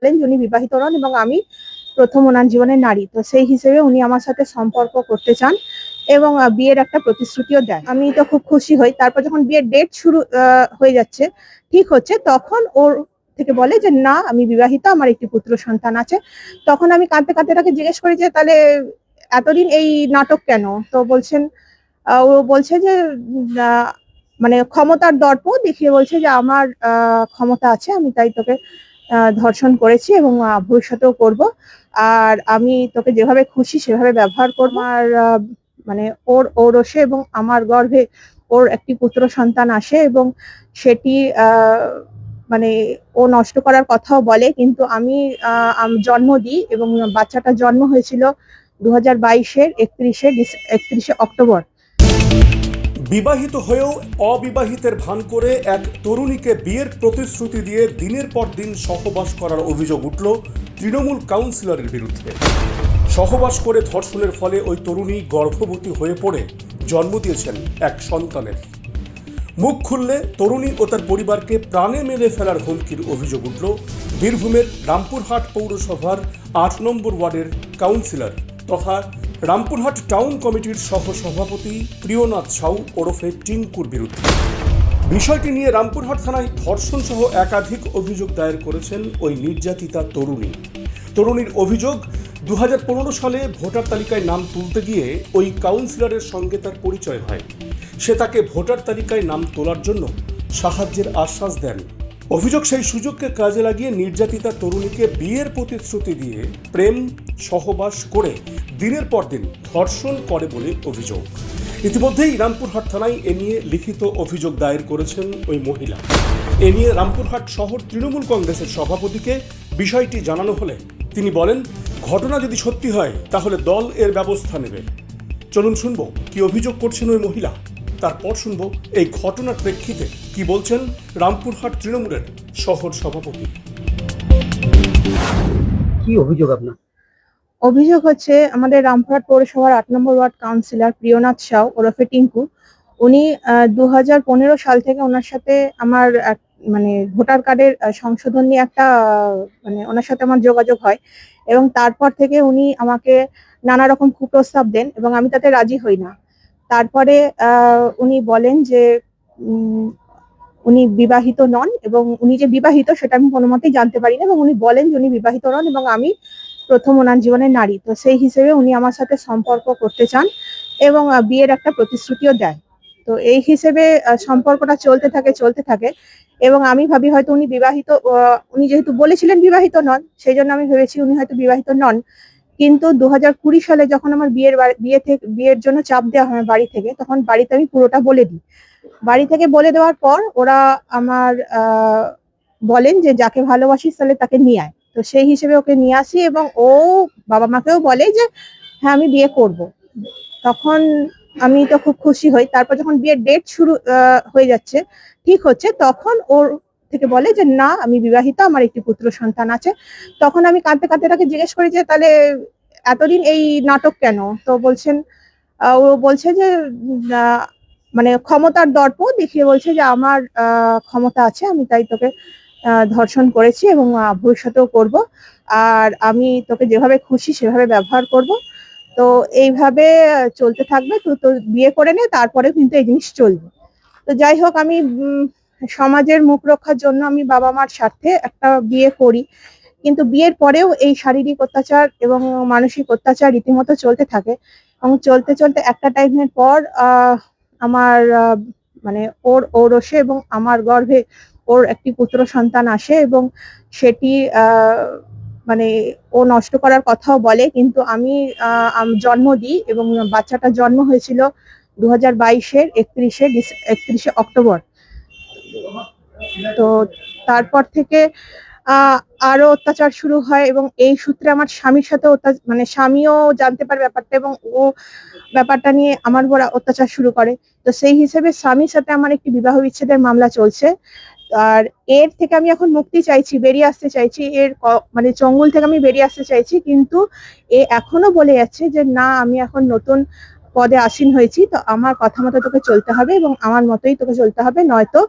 বলেন যে উনি বিবাহিত নন এবং আমি প্রথম ওনার জীবনের নারী। তো সেই হিসেবে উনি আমার সাথে সম্পর্ক করতে চান এবং বিয়ের একটা প্রতিশ্রুতিও দেন। আমি তো খুব খুশি হই। তারপর যখন বিয়ের ডেট শুরু হয়ে যাচ্ছে, ঠিক হচ্ছে, তখন ওর থেকে বলে যে, না, আমি বিবাহিত, আমার একটি পুত্র সন্তান আছে। তখন আমি কাঁদতে কাঁদতে তাকে জিজ্ঞেস করি যে, তাহলে এতদিন এই নাটক কেন? তো বলছেন ও বলছে যে মানে ক্ষমতার দর্প দেখিয়ে বলছে যে, আমার ক্ষমতা আছে, আমি তাই তোকে ধর্ষণ করেছি এবং ভবিষ্যতেও করব। আর আমি তোকে যেভাবে খুশি সেভাবে ব্যবহার করব। আর মানে ওর ওরসে এবং আমার গর্ভে ওর একটি পুত্র সন্তান আসে এবং সেটি মানে ও নষ্ট করার কথাও বলে। কিন্তু আমি জন্ম দিই এবং বাচ্চাটা জন্ম হয়েছিল দু হাজার বাইশের একত্রিশে একত্রিশে অক্টোবর। বিবাহিত হয়েও অবিবাহিতের ভান করে এক তরুণীকে বিয়ের প্রতিশ্রুতি দিয়ে দিনের পর দিন সহবাস করার অভিযোগ উঠল তৃণমূল কাউন্সিলরের বিরুদ্ধে। সহবাস করে ধর্ষণের ফলে ওই তরুণী গর্ভবতী হয়ে পড়ে, জন্ম দিয়েছেন এক সন্তানের। মুখ খুললে তরুণী ও তার পরিবারকে প্রাণে মেরে ফেলার হুমকির অভিযোগ উঠল বীরভূমের রামপুরহাট পৌরসভার আট নম্বর ওয়ার্ডের কাউন্সিলর তথা রামপুরহাট টাউন কমিটির সহ সভাপতি প্রিয়নাথ সাউ ওরফে টিঙ্কুর বিরুদ্ধে। বিষয়টি নিয়ে রামপুরহাট থানায় ধর্ষণ সহ একাধিক অভিযোগ দায়ের করেছেন ওই নির্যাতিতা তরুণী। তরুণীর অভিযোগ দু হাজার পনেরো সালে ভোটার তালিকায় নাম তুলতে গিয়ে ওই কাউন্সিলরের সঙ্গে তার পরিচয় হয়। সে তাকে ভোটার তালিকায় নাম তোলার জন্য সাহায্যের আশ্বাস দেন। অভিযোগ সেই সুযোগকে কাজে লাগিয়ে নির্যাতিতা তরুণীকে বিয়ের প্রতিশ্রুতি দিয়ে প্রেম, সহবাস করে দিনের পর দিন ধর্ষণ করে বলে অভিযোগ। ইতিমধ্যেই রামপুরহাট থানায় এ নিয়ে লিখিত অভিযোগ দায়ের করেছেন ওই মহিলা। এ নিয়ে রামপুরহাট শহর তৃণমূল কংগ্রেসের সভাপতিকে বিষয়টি জানানো হলে তিনি বলেন, ঘটনা যদি সত্যি হয়, তাহলে দল এর ব্যবস্থা নেবে। চলুন শুনব, কি অভিযোগ করছেন ওই মহিলা। তারপর শুনব এই ঘটনার প্রেক্ষিতে। কি বলছেন রামপুরহাট তৃণমূলের শহর সভাপতি? কি অভিযোগ আপনার? অভিযোগ হচ্ছে আমাদের রামপুরহাট পৌরসভার আট নম্বর ওয়ার্ড কাউন্সিলর প্রিয়নাথ সাউ ওরফে টিঙ্কু। উনি দু হাজার পনেরো সাল থেকে ওনার সাথে আমার এক- মানে ভোটার কার্ডের সংশোধন নিয়ে একটা মানে ওনার সাথে আমার যোগাযোগ হয়। এবং তারপর থেকে উনি আমাকে নানা রকম কুপ্রস্তাব দেন এবং আমি তাতে রাজি হই না। তারপরে উনি বলেন যে উনি বিবাহিত নন এবং উনি যে বিবাহিত সেটা আমি কোনো মতেই জানতে পারি না এবং উনি বলেন যে উনি বিবাহিত নন এবং আমি প্রথম ওনার জীবনে নারী। তো সেই হিসেবে উনি আমার সাথে সম্পর্ক করতে চান এবং বিয়ের একটা প্রতিশ্রুতিও দেন তো এই হিসেবে সম্পর্কটা চলতে থাকে চলতে থাকে এবং আমি ভাবি হয়তো উনি বিবাহিত উনি যেহেতু বলেছিলেন বিবাহিত নন, সেই জন্য আমি ভেবেছি উনি হয়তো বিবাহিত নন। কিন্তু দু হাজার কুড়ি সালে যখন আমার বিয়ের বিয়ে থেকে, বিয়ের জন্য চাপ দেওয়া হয় বাড়ি থেকে, তখন বাড়িতে আমি পুরোটা বলে দিই। বাড়ি থেকে বলে দেওয়ার পর ওরা আমার বলেন যে যাকে ভালোবাসিস তাহলে তাকে নিয়ে আয়। তো সেই হিসেবে ওকে নিয়ে আসি এবং ও বাবা মাকেও বলে যে হ্যাঁ আমি বিয়ে করব। তখন আমি তো খুব খুশি হই। তারপর যখন বিয়ের ডেট শুরু হয়ে যাচ্ছে, ঠিক হচ্ছে, তখন ওর থেকে বলে যে, না, আমি বিবাহিত, আমার একটি পুত্র সন্তান আছে। তখন আমি কাঁদতে কাঁদতে তাকে জিজ্ঞেস করি যে, তাহলে এতদিন এই নাটক কেন? তো বলছেন ও বলছে যে মানে ক্ষমতার দর্প দেখিয়ে বলছে যে, আমার ক্ষমতা আছে, আমি তাই তোকে ধর্ষণ করেছি এবং ভবিষ্যতেও করব। আর আমি তোকে যেভাবে খুশি, সেভাবে ব্যবহার করব। তো এইভাবে চলতে থাকবে তুই তো বিয়ে করে নে তারপরে কিন্তু এই জিনিস চলবে। তো যাই হোক, আমি সমাজের মুখ রক্ষার জন্য আমি বাবা মার স্বার্থে একটা বিয়ে করি। কিন্তু বিয়ের পরেও এই শারীরিক অত্যাচার এবং মানসিক অত্যাচার রীতিমতো চলতে থাকে এবং চলতে চলতে একটা টাইমের পর আমার মানে ওর ওরসে এবং আমার গর্ভে ওর একটি পুত্র সন্তান আসে এবং সেটি মানে ও নষ্ট করার কথাও বলে। কিন্তু আমি জন্ম দিই এবং বাচ্চাটা জন্ম হয়েছিল দু হাজার বাইশের একত্রিশে একত্রিশে অক্টোবর। তো তারপর থেকে আরও অত্যাচার শুরু হয় এবং এই সূত্রে আমার স্বামীর সাথে মানে স্বামীও জানতে পারে ব্যাপারটা এবং ও ব্যাপারটা নিয়ে আমার উপর অত্যাচার শুরু করে। তো সেই হিসেবে স্বামীর সাথে আমার একটি বিবাহ বিচ্ছেদের মামলা চলছে। আর এর থেকে আমি এখন মুক্তি চাইছি, বেরিয়ে আসতে চাইছি। এর মানে চঙ্গুল থেকে আমি বেরিয়ে আসতে চাইছি, কিন্তু এ এখনও বলে যাচ্ছে যে, না, আমি এখন নতুন পদে আসীন হয়েছি, তো আমার কথা মতো তোকে চলতে হবে এবং আমার মতোই তোকে চলতে হবে, নয়তো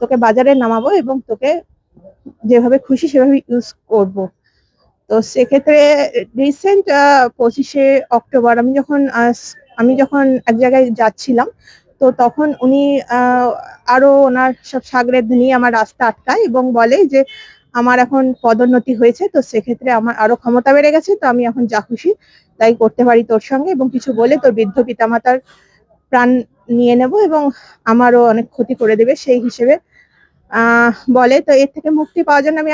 তোকে বাজারে নামাবো এবং তোকে যেভাবে খুশি সেভাবে ইউজ করব। তো সেক্ষেত্রে রিসেন্ট পঁচিশে অক্টোবর আমি যখন আমি যখন এক জায়গায় যাচ্ছিলাম তো তখন উনি আহ, আরও ওনার সব সাগরেদ নিয়ে আমার রাস্তা আটকায় এবং বলে যে আমার এখন পদোন্নতি হয়েছে তো সেক্ষেত্রে আমার আরও ক্ষমতা বেড়ে গেছে তো আমি এখন যা খুশি তাই করতে পারি তোর সঙ্গে। এবং কিছু বলে তোর বৃদ্ধ পিতামাতার প্রাণ নিয়ে নেব এবং আমারও অনেক ক্ষতি করে দেবে সেই হিসেবে বলে। তো এর থেকে মুক্তি পাওয়ার জন্য আমি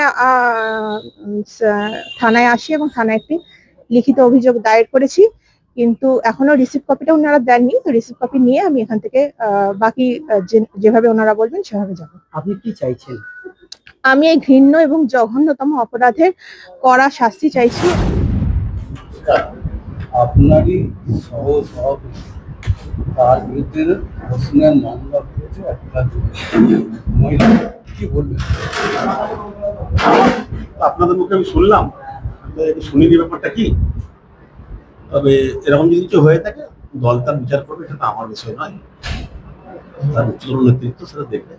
থানায় আসি এবং থানায় একটি লিখিত অভিযোগ দায়ের করেছি। কিন্তু এখনও রিসিভ কপিটা ওনারা দেননি। তো রিসিভ কপি নিয়ে আমি এখান থেকে আহ, বাকি যেভাবে ওনারা বলবেন সেভাবে যাব। আপনি কি চাইছেন? আমি এই ঘৃণ্য এবং জঘন্যতম অপরাধের কড়া শাস্তি চাইছি। আপনারই সহ তার বিরুদ্ধে ধর্ষণের মামলা করেছে একটা মহিলা। কি বলবেন? আপনাদের মুখে আমি শুনলাম শুনিনি ব্যাপারটা কি? তবে এরকম যদি কিছু হয়ে থাকে দল তার বিচার করবে এটা তো আমার বিষয় নয়। তার উচ্চতর নেতৃত্ব সেটা দেখবে।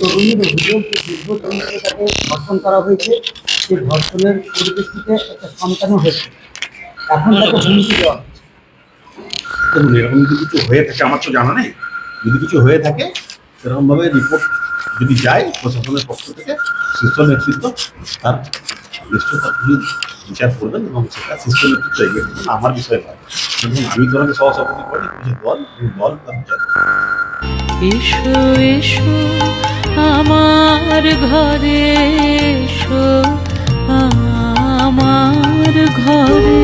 তরুণীর অভিযোগ যে দীর্ঘদিন ধরে তাকে ধর্ষণ করা হয়েছে। সেই ধর্ষণের পরিপ্রেক্ষিতে একটা সন্তানও হয়েছে। এখন তাকে হুমকি দেওয়া। দেখুন, এরকম যদি কিছু হয়ে থাকে, আমার তো জানা নেই, যদি কিছু হয়ে থাকে, সেরকমভাবে রিপোর্ট যদি যায় প্রশাসনের পক্ষ থেকে, শীর্ষ নেতৃত্ব তার নিশ্চয় বিচার করবেন এবং সেটা শীর্ষ নেতৃত্ব এগিয়ে। আমার বিষয় নয় আমি ধরেন সহসভাপতি করি দল দল তার বিচার এসো এসো, আমার ঘরে এসো, আমার ঘরে